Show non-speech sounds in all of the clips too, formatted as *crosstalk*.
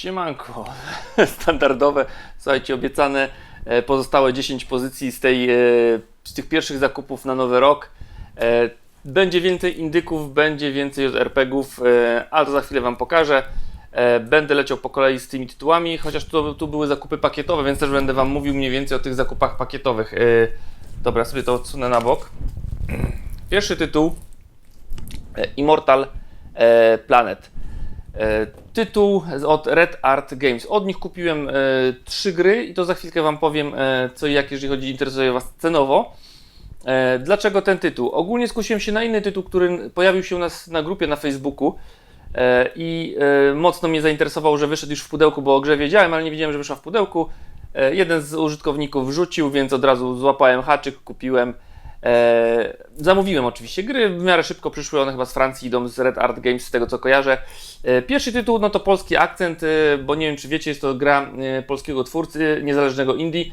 Siemanko, *laughs* standardowe, słuchajcie, obiecane e, pozostałe 10 pozycji z, tej, e, z tych pierwszych zakupów na nowy rok. E, Będzie więcej indyków, będzie więcej JRPG-ów, ale to za chwilę Wam pokażę. Będę leciał po kolei z tymi tytułami, chociaż tu, tu były zakupy pakietowe, więc też będę Wam mówił mniej więcej o tych zakupach pakietowych. Dobra, sobie to odsunę na bok. Pierwszy tytuł Immortal Planet. E, Tytuł od Red Art Games. Od nich kupiłem e, trzy gry i to za chwilkę Wam powiem e, co i jak, jeżeli chodzi, interesuje Was cenowo. Dlaczego ten tytuł? Ogólnie skusiłem się na inny tytuł, który pojawił się u nas na grupie na Facebooku i mocno mnie zainteresował, że wyszedł już w pudełku, bo o grze wiedziałem, ale nie wiedziałem, że wyszła w pudełku. Jeden z użytkowników wrzucił, więc od razu złapałem haczyk, kupiłem. E, zamówiłem oczywiście gry, w miarę szybko przyszły, one chyba z Francji idą z Red Art Games, z tego co kojarzę. E, pierwszy tytuł, no to polski akcent, e, bo nie wiem czy wiecie, jest to gra polskiego twórcy, niezależnego indie,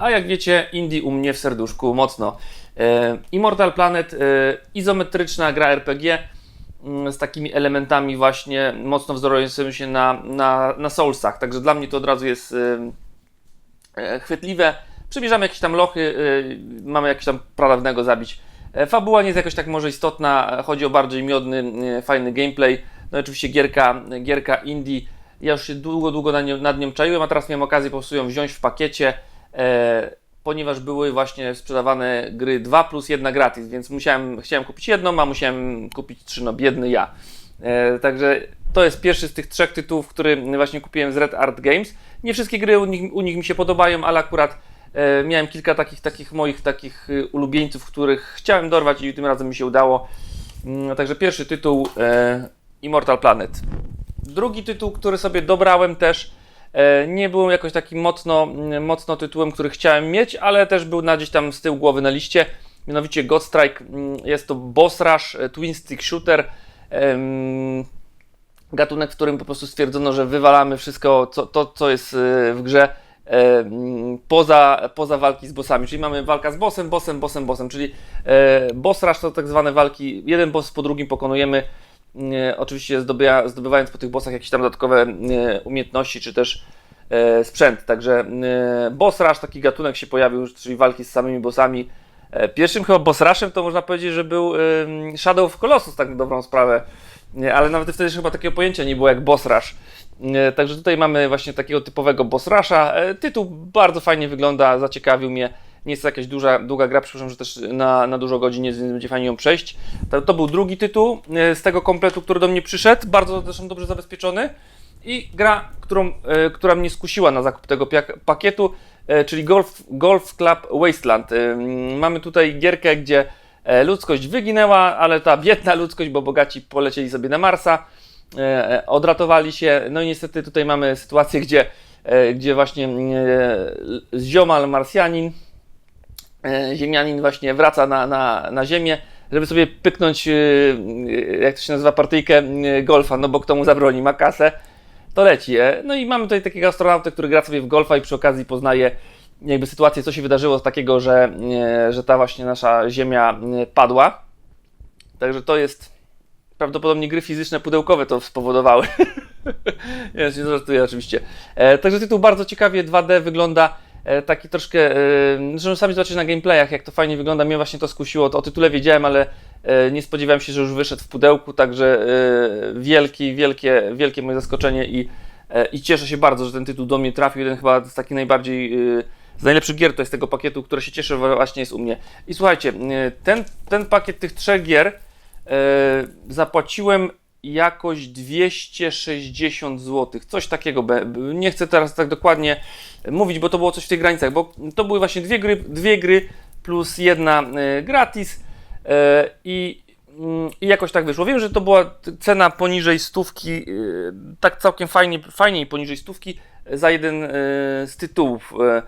a jak wiecie, indie u mnie w serduszku mocno. Immortal Planet, izometryczna gra RPG, mm, z takimi elementami właśnie mocno wzorującymi się na, na, na Soulsach, także dla mnie to od razu jest chwytliwe. Przymierzamy jakieś tam lochy, e, mamy jakieś tam pradawnego zabić. E, Fabuła nie jest jakoś tak może istotna, chodzi o bardziej miodny, e, fajny gameplay. No i oczywiście gierka, gierka indie. Ja już się długo, długo nad nią, nad nią czaiłem, a teraz miałem okazję po prostu ją wziąć w pakiecie, e, ponieważ były właśnie sprzedawane gry 2 plus 1 gratis, więc musiałem, chciałem kupić jedną, a musiałem kupić trzy, no biedny ja. E, także to jest pierwszy z tych trzech tytułów, który właśnie kupiłem z Red Art Games. Nie wszystkie gry u nich, u nich mi się podobają, ale akurat miałem kilka takich, takich moich takich y, ulubieńców, których chciałem dorwać i tym razem mi się udało. Mm, Także pierwszy tytuł e, Immortal Planet. Drugi tytuł, który sobie dobrałem też, e, nie był jakoś takim mocno, mm, mocno tytułem, który chciałem mieć, ale też był na gdzieś tam z tyłu głowy na liście. Mianowicie God Strike mm, jest to boss rush, e, twin stick shooter. Gatunek, w którym po prostu stwierdzono, że wywalamy wszystko, co, to, co jest e, w grze e, poza, poza walki z bossami. Czyli mamy walka z bossem, bossem, bossem, bossem. Czyli e, boss rush to tak zwane walki, jeden boss po drugim pokonujemy. E, oczywiście zdobywa, zdobywając po tych bossach jakieś tam dodatkowe e, umiejętności, czy też e, sprzęt. Także e, boss rush, taki gatunek się pojawił, czyli walki z samymi bossami. E, Pierwszym chyba boss rushem to można powiedzieć, że był Shadow of Colossus, tak na dobrą sprawę. Ale nawet wtedy chyba takiego pojęcia nie było jak boss rush. E, Także tutaj mamy właśnie takiego typowego boss rusha. E, Tytuł bardzo fajnie wygląda, zaciekawił mnie. Nie jest to jakaś duża, długa gra, przypuszczam, że też na, na dużo godzin nie będzie fajnie ją przejść. To, to był drugi tytuł e, z tego kompletu, który do mnie przyszedł, bardzo zresztą dobrze zabezpieczony. I gra, którą, która mnie skusiła na zakup tego pakietu, czyli Golf, Golf Club Wasteland. Mamy tutaj gierkę, gdzie ludzkość wyginęła, ale ta biedna ludzkość, bo bogaci polecieli sobie na Marsa, odratowali się. No i niestety tutaj mamy sytuację, gdzie, e, gdzie właśnie e, ziomal Marsjanin, e, Ziemianin właśnie wraca na, na, na Ziemię, żeby sobie pyknąć, e, e, jak to się nazywa, partyjkę e, golfa, no bo kto mu zabroni, ma kasę, to leci. e. No i mamy tutaj takiego astronautę, który gra sobie w golfa i przy okazji poznaje jakby sytuację, co się wydarzyło z takiego, że, e, że ta właśnie nasza Ziemia e, padła. Także to jest prawdopodobnie gry fizyczne, pudełkowe to spowodowały. *laughs* ja się żartuję oczywiście. E, także tytuł bardzo ciekawie 2D wygląda. E, taki troszkę, e, zresztą sami zobaczyć na gameplayach, jak to fajnie wygląda. Mnie właśnie to skusiło. O tytule wiedziałem, ale e, nie spodziewałem się, że już wyszedł w pudełku. Także e, wielki, wielkie, wielkie moje zaskoczenie i, e, i cieszę się bardzo, że ten tytuł do mnie trafił. Jeden chyba z takich najbardziej. E, z najlepszych gier to jest tego pakietu, które się cieszę, właśnie jest u mnie. I słuchajcie, e, ten, ten pakiet tych trzech gier zapłaciłem jakoś 260 zł, coś takiego. Nie chcę teraz tak dokładnie mówić, bo to było coś w tych granicach, bo to były właśnie dwie gry, dwie gry plus jedna e, gratis e, i, mm, i jakoś tak wyszło. Wiem, że to była cena poniżej stówki, e, tak całkiem fajnie, fajniej poniżej stówki za jeden e, z tytułów. e.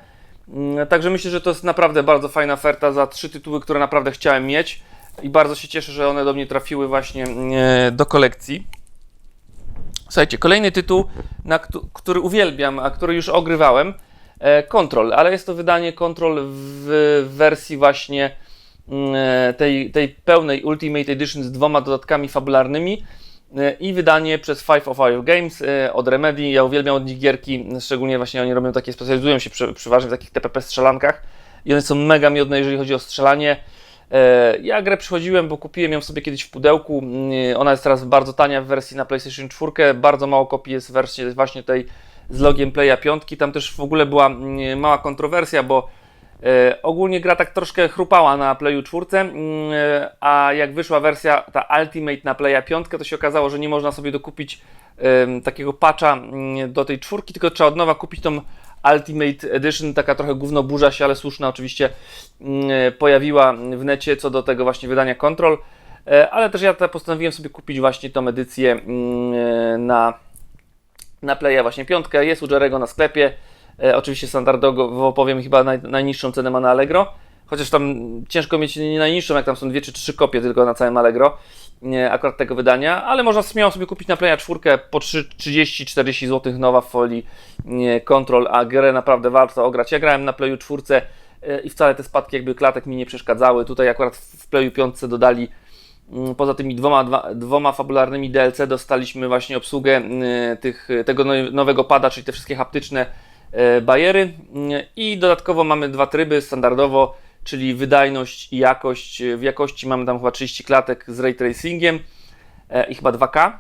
Mm, Także myślę, że to jest naprawdę bardzo fajna oferta za trzy tytuły, które naprawdę chciałem mieć i bardzo się cieszę, że one do mnie trafiły właśnie e, do kolekcji. Słuchajcie, kolejny tytuł, na któ- który uwielbiam, a który już ogrywałem, e, Control, ale jest to wydanie Control w wersji właśnie mm, e, tej, tej pełnej Ultimate Edition z dwoma dodatkami fabularnymi. i wydanie przez Five of Five Games od Remedy. Ja uwielbiam od nich gierki, szczególnie właśnie oni robią takie, specjalizują się przeważnie w takich TPP strzelankach i one są mega miodne, jeżeli chodzi o strzelanie. E, Ja grę przychodziłem, bo kupiłem ją sobie kiedyś w pudełku. Mm, Ona jest teraz bardzo tania w wersji na PlayStation 4. Bardzo mało kopii jest w wersji właśnie tej z logiem Playa 5. Tam też w ogóle była mm, mała kontrowersja, bo e, ogólnie gra tak troszkę chrupała na Playu 4, mm, e, a jak wyszła wersja ta Ultimate na Playa 5, to się okazało, że nie można sobie dokupić takiego patcha do tej czwórki, tylko trzeba od nowa kupić tą Ultimate Edition, taka trochę gówno burza się, ale słuszna oczywiście mm, pojawiła w necie co do tego właśnie wydania Control, E, ale też ja postanowiłem sobie kupić właśnie tą edycję mm, na, na Playa właśnie piątkę, jest u Jerego na sklepie, e, oczywiście standardowo powiem chyba naj, najniższą cenę ma na Allegro, chociaż tam ciężko mieć nie najniższą, jak tam są dwie czy trzy kopie tylko na całym Allegro, nie, akurat tego wydania, ale można śmiało sobie kupić na Playa 4 po 30-40 zł nowa w folii nie, Control, a grę naprawdę warto ograć. Ja grałem na Playu 4 e, i wcale te spadki jakby klatek mi nie przeszkadzały. Tutaj akurat w Playu 5 dodali mm, poza tymi dwoma, dwa, dwoma fabularnymi DLC dostaliśmy właśnie obsługę y, tych, tego no- nowego pada, czyli te wszystkie haptyczne e, bajery i dodatkowo mamy dwa tryby standardowo, czyli wydajność i jakość. W jakości mamy tam chyba 30 klatek z ray tracingiem e, i chyba 2K.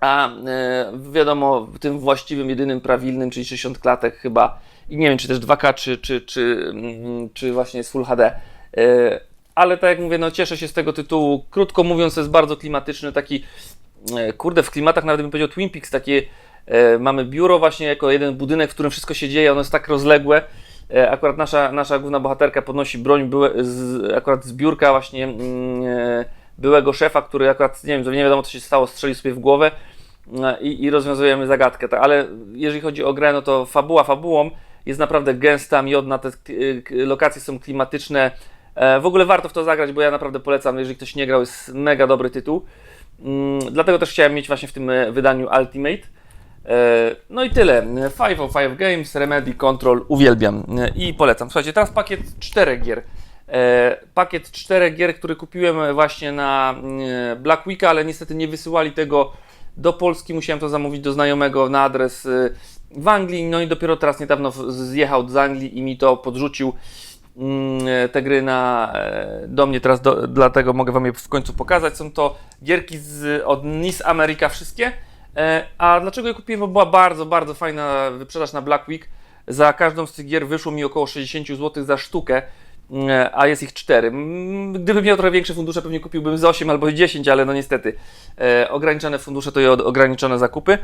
A e, wiadomo, tym właściwym, jedynym, prawilnym, czyli 60 klatek chyba, i nie wiem, czy też 2K, czy, czy, czy, mm, czy właśnie jest Full HD. E, ale tak jak mówię, no cieszę się z tego tytułu. Krótko mówiąc, jest bardzo klimatyczny, taki, kurde, w klimatach nawet bym powiedział Twin Peaks, takie mamy biuro właśnie jako jeden budynek, w którym wszystko się dzieje, ono jest tak rozległe. E, akurat nasza, nasza główna bohaterka podnosi broń, byłe, z, akurat z biurka właśnie mm, e, byłego szefa, który akurat, nie wiem, nie wiadomo co się stało, strzelił sobie w głowę e, i, i rozwiązujemy zagadkę. Tak, ale jeżeli chodzi o grę, no to fabuła fabułą jest naprawdę gęsta, miodna, te lokacje są klimatyczne. W ogóle warto w to zagrać, bo ja naprawdę polecam, jeżeli ktoś nie grał, jest mega dobry tytuł. Mm, Dlatego też chciałem mieć właśnie w tym wydaniu Ultimate. E, No i tyle. 5 of 5 Games, Remedy, Control, uwielbiam e, i polecam. Słuchajcie, teraz pakiet 4 gier. E, Pakiet 4 gier, który kupiłem właśnie na Black Week, ale niestety nie wysyłali tego do Polski. Musiałem to zamówić do znajomego na adres w Anglii. No i dopiero teraz niedawno zjechał z Anglii i mi to podrzucił mm, te gry na, do mnie teraz, do, dlatego mogę Wam je w końcu pokazać. Są to gierki z, od NIS America wszystkie. E, A dlaczego je kupiłem? Bo była bardzo, bardzo fajna wyprzedaż na Black Week. Za każdą z tych gier wyszło mi około 60 zł za sztukę, mm, a jest ich 4. Gdybym miał trochę większe fundusze, pewnie kupiłbym z 8 albo 10, ale no niestety e, ograniczone fundusze to i ograniczone zakupy.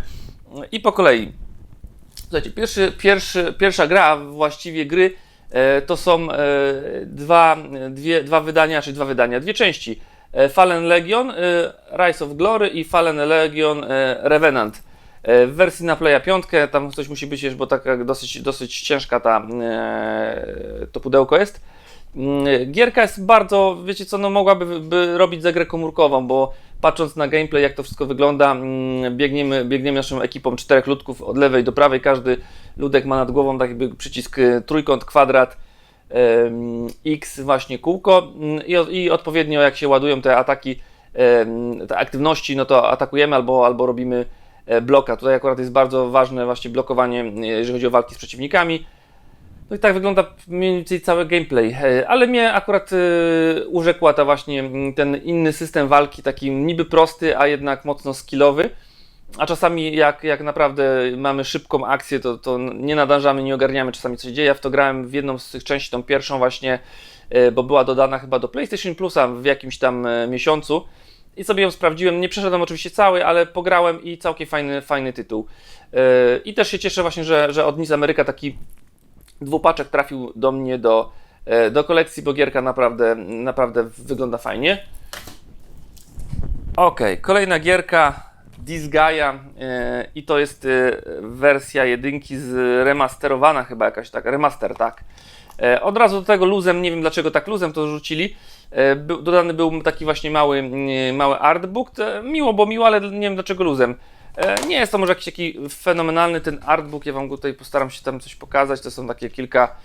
I po kolei. Słuchajcie, pierwszy, pierwszy, pierwsza gra, właściwie gry, e, to są e, dwa, dwie, dwa wydania, czy dwa wydania, dwie części. E, Fallen Legion, e, Rise of Glory i Fallen Legion e, Revenant. W wersji na Playa 5, tam coś musi być, bo taka dosyć, dosyć ciężka ta, to pudełko jest. Mm, Gierka jest bardzo, wiecie co, no mogłaby by robić za grę komórkową, bo patrząc na gameplay, jak to wszystko wygląda, mm, biegniemy, biegniemy naszą ekipą czterech ludków od lewej do prawej, każdy ludek ma nad głową tak jakby przycisk trójkąt, kwadrat, X, właśnie kółko mm, i, odpowiednio jak się ładują te ataki, te aktywności, no to atakujemy albo, albo robimy e, bloka. Tutaj akurat jest bardzo ważne właśnie blokowanie, jeżeli chodzi o walki z przeciwnikami. No i tak wygląda mniej więcej cały gameplay, E, ale mnie akurat e, urzekła ta właśnie ten inny system walki, taki niby prosty, a jednak mocno skillowy. A czasami jak, jak naprawdę mamy szybką akcję, to, to nie nadążamy, nie ogarniamy czasami co się dzieje. Ja w to grałem w jedną z tych części, tą pierwszą właśnie, e, bo była dodana chyba do PlayStation Plusa w jakimś tam e, miesiącu. I sobie ją sprawdziłem. Nie przeszedłem oczywiście cały, ale pograłem i całkiem fajny, fajny tytuł. E, I też się cieszę właśnie, że, że od NIS Ameryka taki dwupaczek trafił do mnie do, do kolekcji, bo gierka naprawdę, naprawdę wygląda fajnie. Ok, kolejna gierka Disgaea i to jest e, wersja jedynki z remasterowana chyba jakaś tak, remaster, tak. E, od razu do tego luzem, nie wiem dlaczego tak luzem to rzucili, e, dodany był taki właśnie mały, mały artbook, miło, bo miło, ale nie wiem dlaczego luzem. Nie jest to może jakiś taki fenomenalny ten artbook, ja Wam go tutaj postaram się tam coś pokazać, to są takie kilka,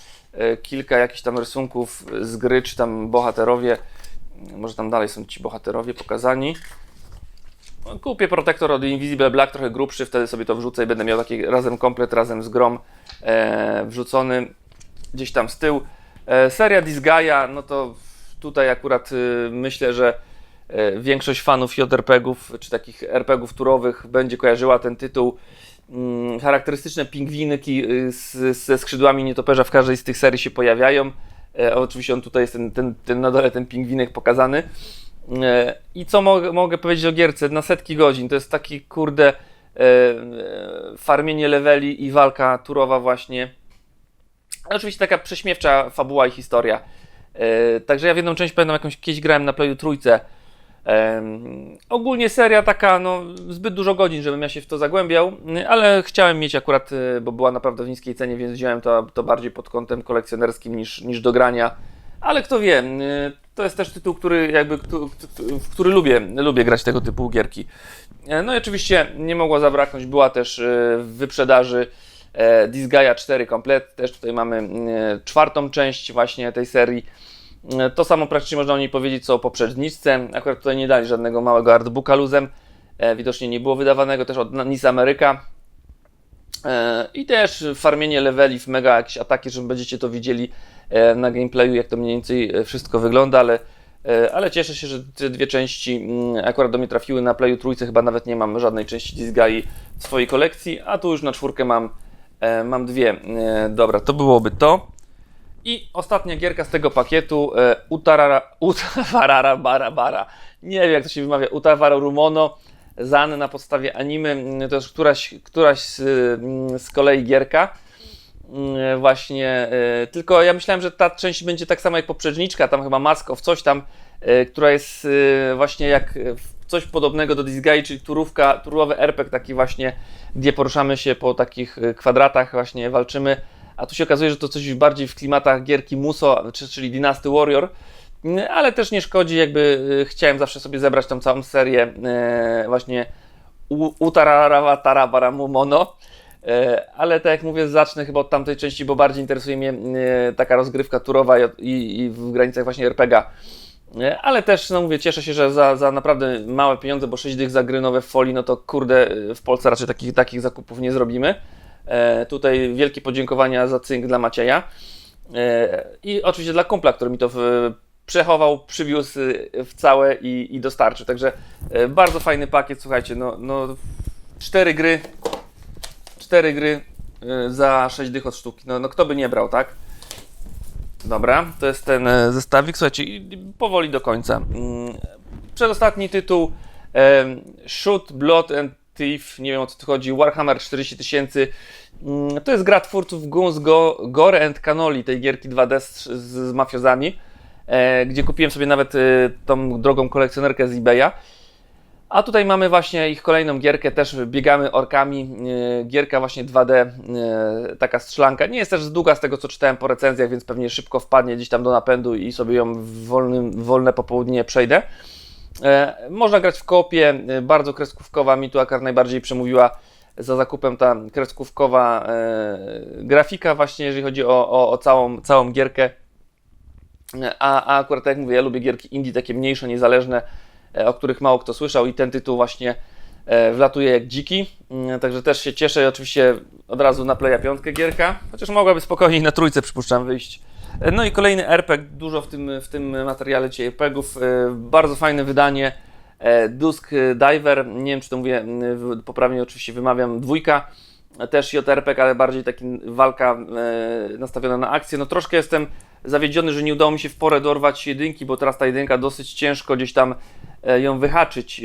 kilka jakichś tam rysunków z gry, czy tam bohaterowie, może tam dalej są ci bohaterowie pokazani. Kupię protektor od Invisible Black, trochę grubszy, wtedy sobie to wrzucę i będę miał taki razem komplet, razem z grom e, wrzucony gdzieś tam z tyłu. E, seria Disgaea, no to tutaj akurat y, myślę, że e, większość fanów JRPG-ów, czy takich RPG-ów turowych będzie kojarzyła ten tytuł. Mm, charakterystyczne pingwinki y, z, ze skrzydłami nietoperza w każdej z tych serii się pojawiają. E, oczywiście on tutaj jest ten, ten, ten na dole ten pingwinek pokazany. E, I co mogę, mogę powiedzieć o gierce? Na setki godzin. To jest taki kurde e, e, farmienie leveli i walka turowa właśnie. Oczywiście taka prześmiewcza fabuła i historia. Także ja w jedną część pamiętam jakąś kiedyś grałem na Playu trójce. Ogólnie seria taka, no zbyt dużo godzin, żebym ja się w to zagłębiał, ale chciałem mieć akurat, bo była naprawdę w niskiej cenie, więc wziąłem to, to bardziej pod kątem kolekcjonerskim niż, niż do grania. Ale kto wie, y, to jest też tytuł, który jakby, w który lubię, lubię grać tego typu gierki. E, No i oczywiście nie mogła zabraknąć, była też y, w wyprzedaży e, Disgaea 4 komplet, też tutaj mamy y, czwartą część właśnie tej serii. E, To samo praktycznie można o niej powiedzieć co o poprzedniczce. Akurat tutaj nie dali żadnego małego artbooka luzem. E, widocznie nie było wydawanego też od NIS Ameryka. E, I też farmienie leveli w mega jakieś ataki, że będziecie to widzieli e, na gameplayu, jak to mniej więcej e, wszystko wygląda, ale, e, ale cieszę się, że te dwie części mm, akurat do mnie trafiły na Playu trójce, chyba nawet nie mam żadnej części Disgaea w swojej kolekcji, a tu już na czwórkę mam, e, mam dwie. E, Dobra, to byłoby to. I ostatnia gierka z tego pakietu, e, Utarara, Utawarara Bara Bara. Nie wiem jak to się wymawia, Utawara Rumono, Zan na podstawie anime. Mm, To jest któraś, któraś z, mm, z kolei gierka. Mm, Właśnie, e, tylko ja myślałem, że ta część będzie tak samo jak poprzedniczka, tam chyba Mask of coś tam, e, która jest e, właśnie jak e, coś podobnego do Disgaea, czyli turówka, turowy RPG taki właśnie, gdzie poruszamy się po takich e, kwadratach, właśnie walczymy a tu się okazuje, że to coś bardziej w klimatach gierki Muso, czy- czyli Dynasty Warrior, Mm, ale też nie szkodzi, jakby chciałem zawsze sobie zebrać tą całą serię e, właśnie Utararawatarabaramu Mono, E, ale tak jak mówię, zacznę chyba od tamtej części, bo bardziej interesuje mnie e, taka rozgrywka turowa i, w granicach właśnie RPGa. E, Ale też, no mówię, cieszę się, że za, za naprawdę małe pieniądze, bo 6 dych za gry nowe w folii, no to kurde, w Polsce raczej takich, takich zakupów nie zrobimy. E, tutaj wielkie podziękowania za cynk dla Macieja. E, I oczywiście dla kumpla, który mi to w, przechował, przywiózł w całe i, i dostarczył. Także e, bardzo fajny pakiet, słuchajcie, no, no cztery gry, cztery gry y, za 6 dych od sztuki. No, no kto by nie brał, tak? Dobra, to jest ten e, zestawik. Słuchajcie, powoli do końca. Mm, Przedostatni tytuł Shoot, Blood and Thief, nie wiem o co tu chodzi, Warhammer 40 tysięcy. Mm, To jest gra twórców Guns Go, Gore and Cannoli, tej gierki 2D z, z, z mafiozami, e, gdzie kupiłem sobie nawet e, tą drogą kolekcjonerkę z eBaya. A tutaj mamy właśnie ich kolejną gierkę, też biegamy orkami, e, gierka właśnie 2D, e, taka strzelanka. Nie jest też długa z tego co czytałem po recenzjach, więc pewnie szybko wpadnie gdzieś tam do napędu i sobie ją w wolnym, wolne popołudnie przejdę. E, Można grać w kopie, bardzo kreskówkowa, mi tu akurat najbardziej przemówiła za zakupem ta kreskówkowa grafika właśnie, jeżeli chodzi o, o, o całą, całą gierkę. A, a akurat tak jak mówię, ja lubię gierki indie, takie mniejsze, niezależne, o których mało kto słyszał i ten tytuł właśnie e, wlatuje jak dziki. Mm, Także też się cieszę, oczywiście od razu na Playa 5 gierka, chociaż mogłaby spokojniej na trójce przypuszczam wyjść. E, No i kolejny RPG, dużo w tym, w tym materiale dzisiaj RPGów, e, bardzo fajne wydanie. e, Dusk Diver, nie wiem czy to mówię poprawnie oczywiście wymawiam, dwójka, e, też JRPG, ale bardziej taki walka e, nastawiona na akcję. No troszkę jestem zawiedziony, że nie udało mi się w porę dorwać jedynki, bo teraz ta jedynka dosyć ciężko gdzieś tam e, ją wyhaczyć,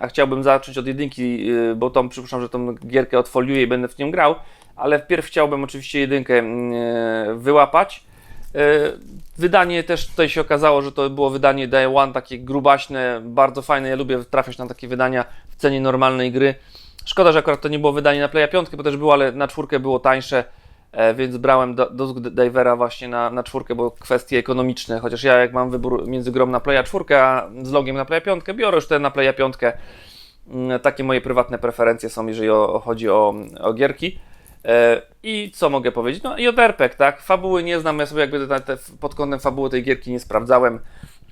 a chciałbym zacząć od jedynki, y, bo tą przypuszczam, że tą gierkę odfoliuję i będę w nią grał, ale wpierw chciałbym oczywiście jedynkę e, wyłapać. E, Wydanie też tutaj się okazało, że to było wydanie Day One, takie grubaśne, bardzo fajne. Ja lubię trafiać na takie wydania w cenie normalnej gry. Szkoda, że akurat to nie było wydanie na Playa 5, bo też było, ale na czwórkę było tańsze, e, więc brałem Dusk Divera właśnie na, na czwórkę, bo kwestie ekonomiczne. Chociaż ja jak mam wybór między grą na Playa 4, a z logiem na Playa 5, biorę już te na Playa 5. Mm, Takie moje prywatne preferencje są, jeżeli o, chodzi o, o gierki. E, I co mogę powiedzieć? No i od RPG, tak? Fabuły nie znam, ja sobie jakby te, pod kątem fabuły tej gierki nie sprawdzałem.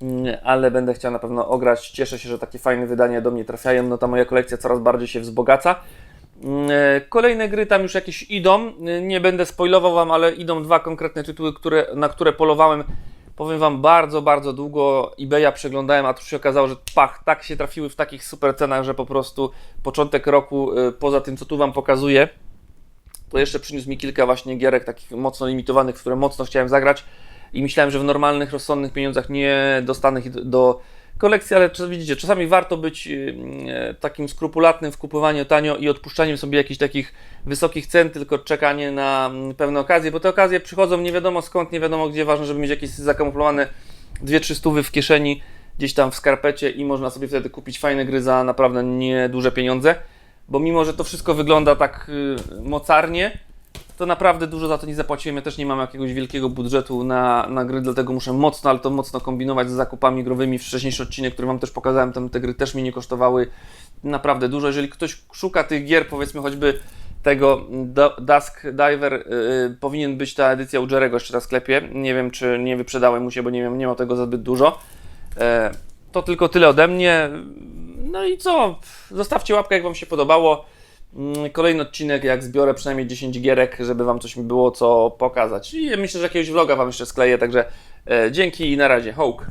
Mm, ale będę chciał na pewno ograć. Cieszę się, że takie fajne wydania do mnie trafiają. No ta moja kolekcja coraz bardziej się wzbogaca. Mm, e, Kolejne gry tam już jakieś idą. Y, Nie będę spoilował Wam, ale idą dwa konkretne tytuły, które, na które polowałem. Powiem Wam bardzo, bardzo długo eBaya przeglądałem, a tu się okazało, że pach, tak się trafiły w takich super cenach, że po prostu początek roku, y, poza tym co tu Wam pokazuję, to jeszcze przyniósł mi kilka właśnie gierek takich mocno limitowanych, w które mocno chciałem zagrać i myślałem, że w normalnych, rozsądnych pieniądzach nie dostanę do, do kolekcji, ale widzicie, czasami warto być yy, e, takim skrupulatnym w kupowaniu tanio i odpuszczaniem sobie jakichś takich wysokich cen, tylko czekanie na mm, pewne okazje, bo te okazje przychodzą nie wiadomo skąd, nie wiadomo gdzie, ważne, żeby mieć jakieś zakamuflowane 2-3 stówy w kieszeni, gdzieś tam w skarpecie i można sobie wtedy kupić fajne gry za naprawdę nieduże pieniądze, bo mimo, że to wszystko wygląda tak yy, mocarnie, to naprawdę dużo za to nie zapłaciłem. Ja też nie mam jakiegoś wielkiego budżetu na, na gry, dlatego muszę mocno, ale to mocno kombinować z zakupami growymi. Wcześniejszy odcinek, który Wam też pokazałem, tam te gry też mi nie kosztowały naprawdę dużo. Jeżeli ktoś szuka tych gier, powiedzmy choćby tego Dusk Diver, yy, powinien być ta edycja u Jerego jeszcze na sklepie. Nie wiem, czy nie wyprzedałem mu się, bo nie wiem, nie ma tego zbyt dużo. E, to tylko tyle ode mnie. No i co? Zostawcie łapkę, jak Wam się podobało. Mm, Kolejny odcinek, jak zbiorę przynajmniej 10 gierek, żeby Wam coś mi było co pokazać. I myślę, że jakiegoś vloga Wam jeszcze skleję, także e, dzięki i na razie. Hołk.